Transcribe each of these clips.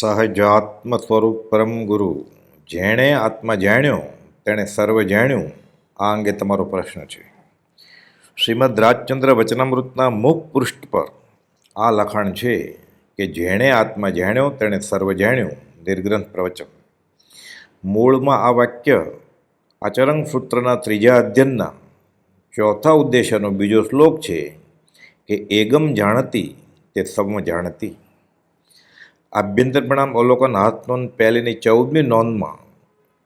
સહજાત્મ સ્વરૂપ પરમ ગુરુ. જેણે આત્મા જાણ્યો, તેણે સર્વ જાણ્યું. આ અંગે તમારો પ્રશ્ન છે. શ્રીમદ રાજચંદ્ર વચનામૃતના મુખ પૃષ્ઠ પર આ લખાણ છે કે જેણે આત્મા જાણ્યો, તેણે સર્વ જાણ્યું. નિર્ગ્રંથ પ્રવચન. મૂળમાં આ વાક્ય આચરંગ સૂત્રના ત્રીજા અધ્યયનના ચોથા ઉદ્દેશ્યનો બીજો શ્લોક છે કે, એગમ જાણતી તે સમ જાણતી. આભ્યંતર પ્રણામ અવલોકન હાથનોંધ પહેલીની ચૌદમી નોંધમાં,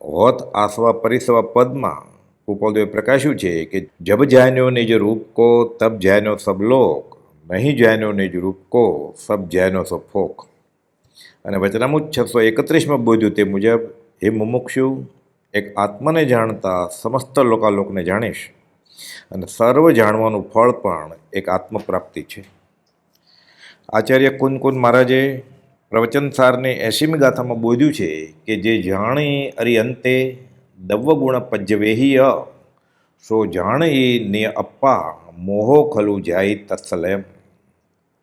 હોત આસવા પરિસવા પદમાં, કૃપાલદેવે પ્રકાશ્યું છે કે જબ જાન્યો નિજ રૂપ કો, તબ જૈનો સબ લોક નહીં જાન્યો નિજ રૂપ કો, સબ જૈનો સબ ફોક. અને વચનામુજ છસો એકત્રીસમાં બોધ્યું તે મુજબ, હે મુમુક્ષુ, એક આત્માને જાણતા સમસ્ત લોકાલોકને જાણીશ, અને સર્વ જાણવાનું ફળ પણ એક આત્મપ્રાપ્તિ છે. આચાર્ય કુન કુન પ્રવચનસારની એસીમી ગાથામાં બોધ્યું છે કે જે જાણી અરી અંતે દવ્વગુણ પજ્યવેહીય સો જાણી ને અપ્પા મોહો ખલુ જાય તત્સલેમ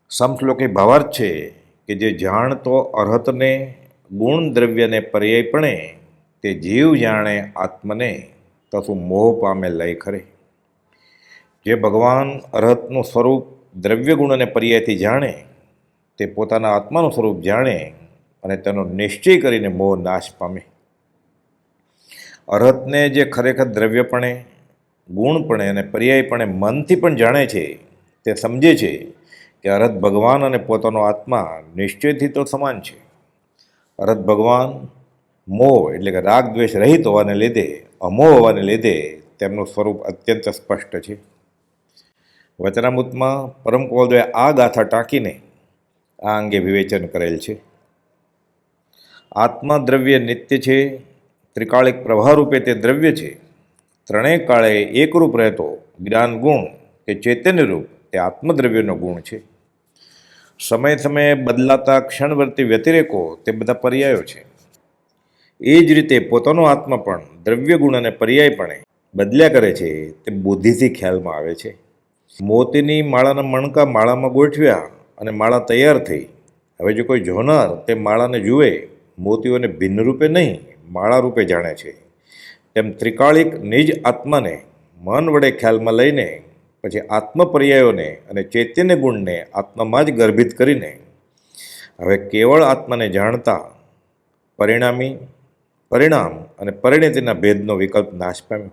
સમ શ્લોકે ભાવાર્થ છે કે જે જાણતો અર્હતને, ગુણ દ્રવ્યને પર્યાયપણે તે જીવ જાણે આત્મને તસું મોહ પામે લય ખરે. જે ભગવાન અર્હતનું સ્વરૂપ દ્રવ્ય ગુણને પર્યાયથી જાણે તે પોતાના આત્માનું સ્વરૂપ જાણે અને તેનો નિશ્ચય કરીને મોહ નાશ પામે. અર્હતને જે ખરેખર દ્રવ્યપણે, ગુણપણે અને પર્યાયપણે મનથી પણ જાણે છે, તે સમજે છે કે અરહત ભગવાન અને પોતાનો આત્મા નિશ્ચયથી તો સમાન છે. અરહત ભગવાન મોહ એટલે કે રાગ દ્વેષ રહિત હોવાને લીધે, અમોહ હોવાને લીધે તેમનું સ્વરૂપ અત્યંત સ્પષ્ટ છે. વચનામૃતમાં પરમ કોલદોએ આ ગાથા ટાંકીને આ અંગે વિવેચન કરેલ છે. આત્મા દ્રવ્ય નિત્ય છે ત્રિકાળિક પ્રવાહ રૂપે તે દ્રવ્ય છે. ત્રણેય કાળે એકરૂપ રહેતો જ્ઞાન ગુણ કે ચૈતન્ય રૂપ તે આત્મદ્રવ્યનો ગુણ છે. સમય સમયે બદલાતા ક્ષણવર્તી વ્યતિરેકો તે બધા પર્યાયો છે. એ જ રીતે પોતાનો આત્મા પણ દ્રવ્ય ગુણ અને પર્યાયપણે બદલ્યા કરે છે તે બુદ્ધિથી ખ્યાલમાં આવે છે. મોતીની માળાના મણકા માળામાં ગોઠવ્યા અને માળા તૈયાર થઈ. હવે જો કોઈ જોનાર તે માળાને જુએ, મોતીઓને ભિન્ન રૂપે નહીં, માળા રૂપે જાણે છે. તેમ ત્રિકાળિક નિજ આત્માને મન વડે ખ્યાલમાં લઈને, પછી આત્મપર્યાયોને અને ચૈતન્ય ગુણને આત્મામાં જ ગર્ભિત કરીને, હવે કેવળ આત્માને જાણતા પરિણામી, પરિણામ અને પરિણતિના ભેદનો વિકલ્પ નાશ પામ્યો.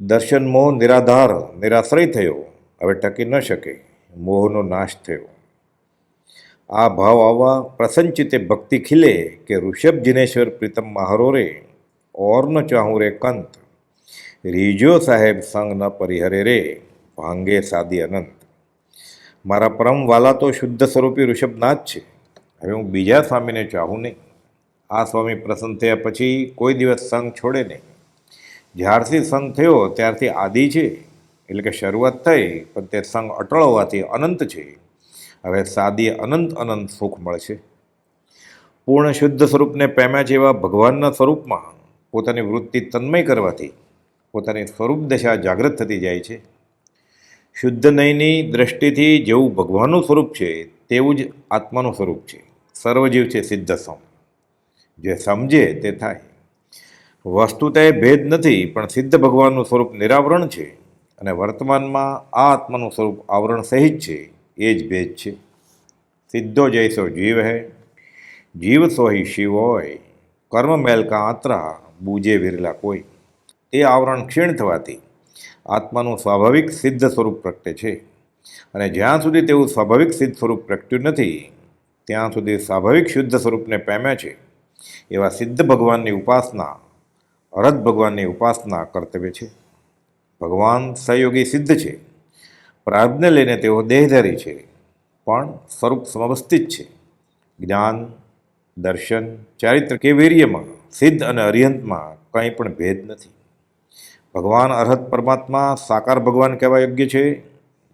દર્શન મોહ નિરાધાર, નિરાશ્રય થયો, હવે ટકી ન શકે. મોહનો નાશ થયો. આ ભાવ આવવા પ્રસંચિતે ભક્તિ ખીલે કે ઋષભ જિનેશ્વર પ્રીતમ મહારો રે ઓર ન ચાહું રે કંત. રીજો સાહેબ સંગ ન પરિહરે રે, ભાંગે સાદી અનંત. મારા પરમ વાલા તો શુદ્ધ સ્વરૂપી ઋષભનાથ છે. હવે હું બીજા સ્વામીને ચાહું નહીં. આ સ્વામી પ્રસન્ન થયા પછી કોઈ દિવસ સંગ છોડે નહીં. જ્યારથી સંગ થયો, ત્યારથી આદિ છે. એટલે કે શરૂઆત થઈ, પણ તે સંગ અટળ અનંત છે. હવે સાદી અનંત અનંત સુખ મળશે. પૂર્ણ શુદ્ધ સ્વરૂપને પામ્યા જેવા ભગવાનના સ્વરૂપમાં પોતાની વૃત્તિ તન્મય કરવાથી પોતાની સ્વરૂપ દશા જાગૃત થતી જાય છે. શુદ્ધ નયની દ્રષ્ટિથી જેવું ભગવાનનું સ્વરૂપ છે, તેવું જ આત્માનું સ્વરૂપ છે. સર્વજીવ છે સિદ્ધ સમ જે સમજે તે થાય. વસ્તુતા ભેદ નથી, પણ સિદ્ધ ભગવાનનું સ્વરૂપ નિરાવરણ છે. અને વર્તમાનમાં આ આત્માનું સ્વરૂપ આવરણ સહિત છે, એ જ ભેદ છે. સિદ્ધો જૈસો જીવ હે, જીવ સોહી શિવ હોય, કર્મ મેલ કા આત્રા, બૂજે વિરલા કોઈ. એ આવરણ ક્ષીણ થવાથી આત્માનું સ્વાભાવિક સિદ્ધ સ્વરૂપ પ્રગટે છે. અને જ્યાં સુધી તેવું સ્વાભાવિક સિદ્ધ સ્વરૂપ પ્રગટ્યું નથી, ત્યાં સુધી સ્વાભાવિક શુદ્ધ સ્વરૂપને પામ્યા છે. એવા સિદ્ધ ભગવાનની ઉપાસના અરત ભગવાનની ઉપાસના કર્તવ્ય છે. ભગવાન સહયોગી સિદ્ધ છે. પ્રાર્થને લઈને તેઓ દેહધારી છે. પણ સ્વરૂપ સમવસ્થિત છે. જ્ઞાન, દર્શન, ચારિત્ર કે વીર્યમાં સિદ્ધ અને અરિહંતમાં કંઈ પણ ભેદ નથી. ભગવાન અર્હત પરમાત્મા સાકાર ભગવાન કહેવા યોગ્ય છે.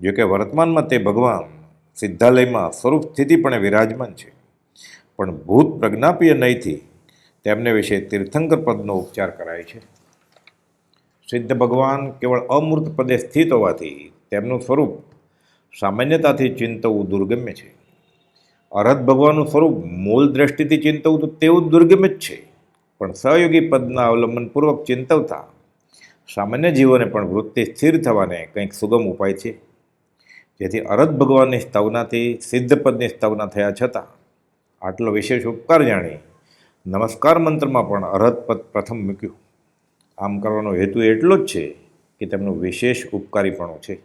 જો કે વર્તમાનમાં તે ભગવાન સિદ્ધાલયમાં સ્વરૂપ સ્થિતિપણે વિરાજમાન છે. પણ ભૂત પ્રજ્ઞાપીય નહીંથી તેમને વિશે તીર્થંકર પદનો ઉપચાર કરાય છે. સિદ્ધ ભગવાન કેવળ અમૂર્ત પદે સ્થિત હોવાથી તેમનું સ્વરૂપ સામાન્યતાથી ચિંતવું દુર્ગમ્ય છે. અરહત ભગવાનનું સ્વરૂપ મૂળ દ્રષ્ટિથી ચિંતવું તો તેવું જ દુર્ગમ જ છે. પણ સહયોગી પદના અવલંબનપૂર્વક ચિંતવતા સામાન્ય જીવોને પણ વૃત્તિ સ્થિર થવાને કંઈક સુગમ ઉપાય છે. જેથી અરહત ભગવાનની સ્થાવનાથી સિદ્ધ પદની સ્તવના થયા છતાં આટલો વિશેષ ઉપકાર જાણી નમસ્કાર મંત્રમાં પણ અરહત પદ પ્રથમ મૂક્યું. આમ કરવાનો હેતુ એટલો જ છે કે તેમનું વિશેષ ઉપકારીપણું છે.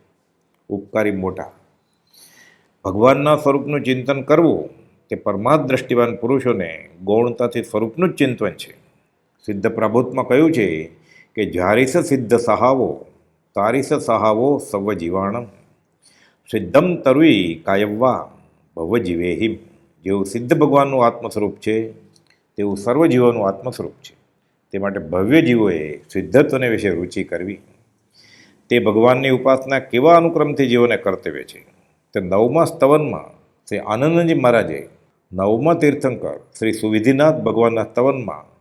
ઉપકારી મોટા. ભગવાનના સ્વરૂપનું ચિંતન કરવું તે પરમાર્થ દ્રષ્ટિવાન પુરુષોને ગૌણતાથી સ્વરૂપનું જ ચિંતન છે. સિદ્ધ પ્રભુત્વમાં કહ્યું છે કે જારીસ સિદ્ધ સહાવો, તારીસ સહાવો સવ જીવાણમ સિદ્ધમ તરવી કાયવ્વા ભવ જીવેહિમ જેવું સિદ્ધ ભગવાનનું આત્મસ્વરૂપ છે, તેવું સર્વ જીવોનું આત્મ છે. તે માટે ભવ્ય જીવોએ સિદ્ધત્વને વિશે રુચિ કરવી. તે ભગવાનની ઉપાસના કેવા અનુક્રમથી જીવોને કર્તવ્ય છે? તે નવમા સ્તવનમાં શ્રી આનંદજી મહારાજે નવમા તીર્થંકર શ્રી સુવિધિનાથ ભગવાનના સ્તવનમાં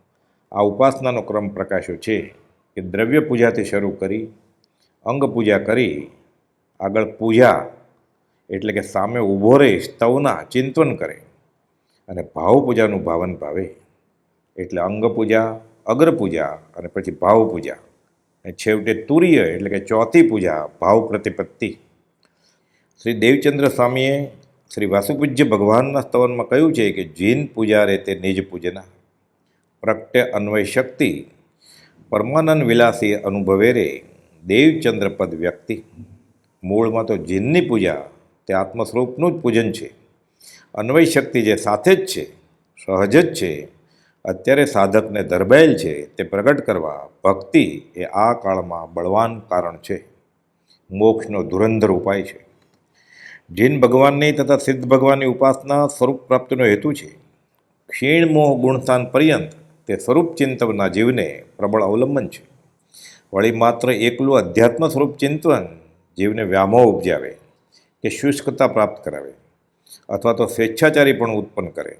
આ ઉપાસનાનો ક્રમ પ્રકાશ્યો છે કે દ્રવ્ય પૂજાથી શરૂ કરી, અંગ પૂજા કરી, આગળ પૂજા એટલે કે સામે ઊભો રહી સ્તવના ચિંતન કરે અને ભાવ પૂજાનું ભાવન ભાવે. એટલે અંગ પૂજા અગ્ર પૂજા અને પછી ભાવ પૂજા અને છેવટે તુર્ય એટલે કે ચોથી પૂજા, ભાવ પ્રતિપત્તિ. શ્રી દેવચંદ્ર સ્વામીએ શ્રી વાસુપૂજ્ય ભગવાનના સ્તવનમાં કહ્યું છે કે જીન પૂજા રે તે નિજ પૂજના. પ્રગટે અન્વય શક્તિ, પરમાનંદ વિલાસી અનુભવે રે દેવચંદ્ર પદ વ્યક્તિ. મૂળમાં તો જીનની પૂજા તે આત્મસ્વરૂપનું જ પૂજન છે. અન્વય શક્તિ જે સાથે જ છે, સહજ જ છે અત્યારે સાધકને દરબાયેલ છે તે પ્રગટ કરવા ભક્તિ એ આ કાળમાં બળવાન કારણ છે. મોક્ષનો ધુરંધર ઉપાય છે. જીન ભગવાનની તથા સિદ્ધ ભગવાનની ઉપાસના સ્વરૂપ પ્રાપ્તિનો હેતુ છે. ક્ષીણ મોહ ગુણસ્થાન પર્યંત તે સ્વરૂપ ચિંતવના જીવને પ્રબળ અવલંબન છે. વળી માત્ર એકલું અધ્યાત્મ સ્વરૂપ ચિંતન જીવને વ્યામોહ ઉપજાવે કે શુષ્કતા પ્રાપ્ત કરાવે અથવા તો સ્વેચ્છાચારી પણ ઉત્પન્ન કરે.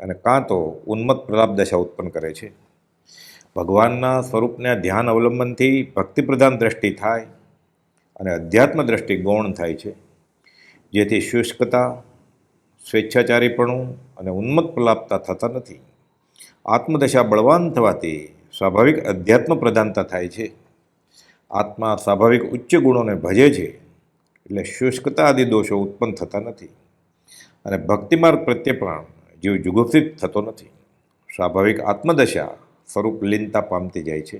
અને કાં તો ઉન્મત્ત પ્રલાપ દશા ઉત્પન્ન કરે છે. ભગવાનના સ્વરૂપને ધ્યાન અવલંબનથી ભક્તિપ્રધાન દ્રષ્ટિ થાય અને અધ્યાત્મ દ્રષ્ટિ ગૌણ થાય છે. જેથી શુષ્કતા, સ્વેચ્છાચારીપણું અને ઉન્મત્ત પ્રલાપતા થતા નથી. આત્મદશા બળવાન થવાથી સ્વાભાવિક અધ્યાત્મ પ્રધાનતા થાય છે. આત્મા સ્વાભાવિક ઉચ્ચ ગુણોને ભજે છે એટલે શુષ્કતા આદિ દોષો ઉત્પન્ન થતા નથી. અને ભક્તિમાર્ગ પ્રત્યે પણ જીવ જુગુપ્સિત થતો નથી. સ્વાભાવિક આત્મદશા સ્વરૂપ લીનતા પામતી જાય છે.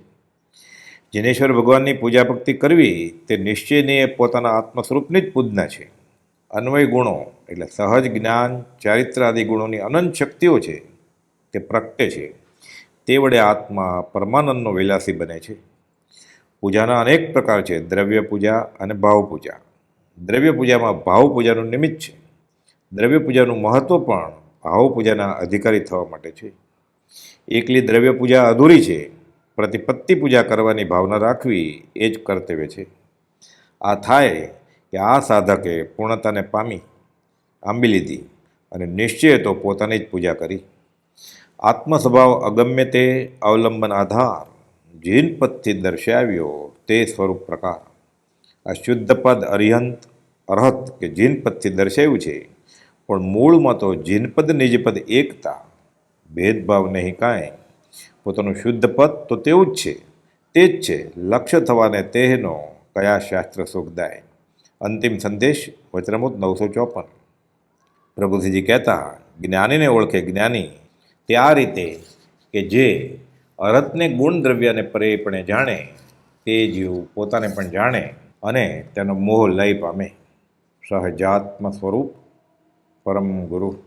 જિનેશ્વર ભગવાનની પૂજા ભક્તિ કરવી તે નિશ્ચયનીય પોતાના આત્મ સ્વરૂપની જ પૂજના છે. અન્વય ગુણો એટલે સહજ જ્ઞાન, ચારિત્ર આદિ ગુણોની અનંત શક્તિઓ છે. તે પ્રગટે છે. તે વડે આત્મા પરમાનંદનો વિલાસી બને છે. પૂજાના અનેક પ્રકાર છે. દ્રવ્ય પૂજા અને ભાવ પૂજા. દ્રવ્ય પૂજામાં ભાવ પૂજાનું નિમિત્ત છે. દ્રવ્ય પૂજાનું મહત્ત્વ પણ ભાવ પૂજાના અધિકારી થવા માટે છે. એકલી દ્રવ્ય પૂજા અધૂરી છે. પ્રતિપત્તિ પૂજા કરવાની ભાવના રાખવી એ જ કર્તવ્ય છે. આ થાય કે આ સાધકે પૂર્ણતાને પામી, આંબી લીધી અને નિશ્ચય તો પોતાની જ પૂજા કરી. આત્મસ્વભાવ અગમ્ય તે અવલંબન આધાર જીન પદથી દર્શાવ્યો તે સ્વરૂપ પ્રકાર. આ શુદ્ધ પદ અરિહંત અરહત કે જીન પદથી દર્શાવ્યું છે પણ મૂળમાં તો જીનપદ, નિજપદ, એકતા, ભેદભાવ નહીં કાંઈ. પોતાનું શુદ્ધ પદ તો તેવું જ છે. તે જ છે, લક્ષ્ય થવાને તેહનો કયા શાસ્ત્ર સુખદાય અંતિમ સંદેશ વચનમૂત નવસો ચોપન. પ્રભુજીજી કહેતા, જ્ઞાનીને ઓળખે જ્ઞાની. તે આ રીતે કે જે અરતને ગુણ દ્રવ્યને પરેપણે જાણે, તે જીવ પોતાને પણ જાણે અને તેનો મોહ લય પામે. સહજાત્મ સ્વરૂપ પરમ ગુરુ